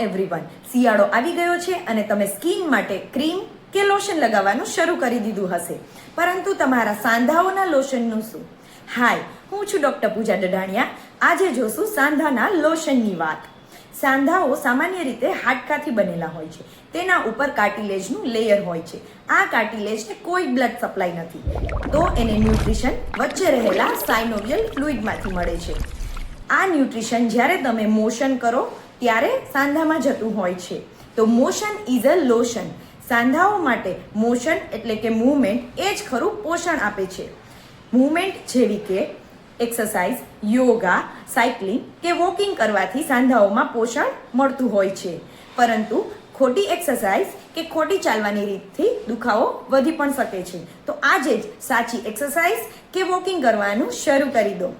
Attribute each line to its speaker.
Speaker 1: Everyone શિયાળો આવી ગયો છે અને તમે સ્કિન માટે ક્રીમ કે લોશન લગાવવાનું શરૂ કરી દીધું હશે. પરંતુ તમારા સાંધાઓના લોશનનું શું? હાય હું છું ડૉક્ટર પૂજા ડડાણિયા આજે જોશું સાંધાના લોશનની વાત. સાંધાઓ સામાન્ય રીતે હાડકાથી બનેલા હોય છે. તેના ઉપર કાર્ટિલેજનું લેયર હોય છે. આ કાર્ટિલેજને કોઈ બ્લડ સપ્લાય નથી. તો એને ન્યુટ્રિશન વચ્ચે રહેલા સાઇનોવિયલ ફ્લુઇડમાંથી મળે છે. આ ન્યુટ્રિશન જ્યારે તમે મોશન કરો ત્યારે સાંધામાં જતું હોય છે. તો મોશન ઇઝ અ લોશન સાંધાઓ માટે મોશન એટલે કે મૂવમેન્ટ એ જ ખરું પોષણ આપે છે. મૂવમેન્ટ જેવી કે એક્સરસાઇઝ યોગા સાયકલિંગ કે વોકિંગ કરવાથી સાંધાઓમાં પોષણ મળતું હોય છે. પરંતુ ખોટી એક્સરસાઇઝ કે ખોટી ચાલવાની રીતથી દુખાવો વધી પણ શકે છે. તો આજે જ સાચી એક્સરસાઇઝ કે વોકિંગ કરવાનું શરૂ કરી દો.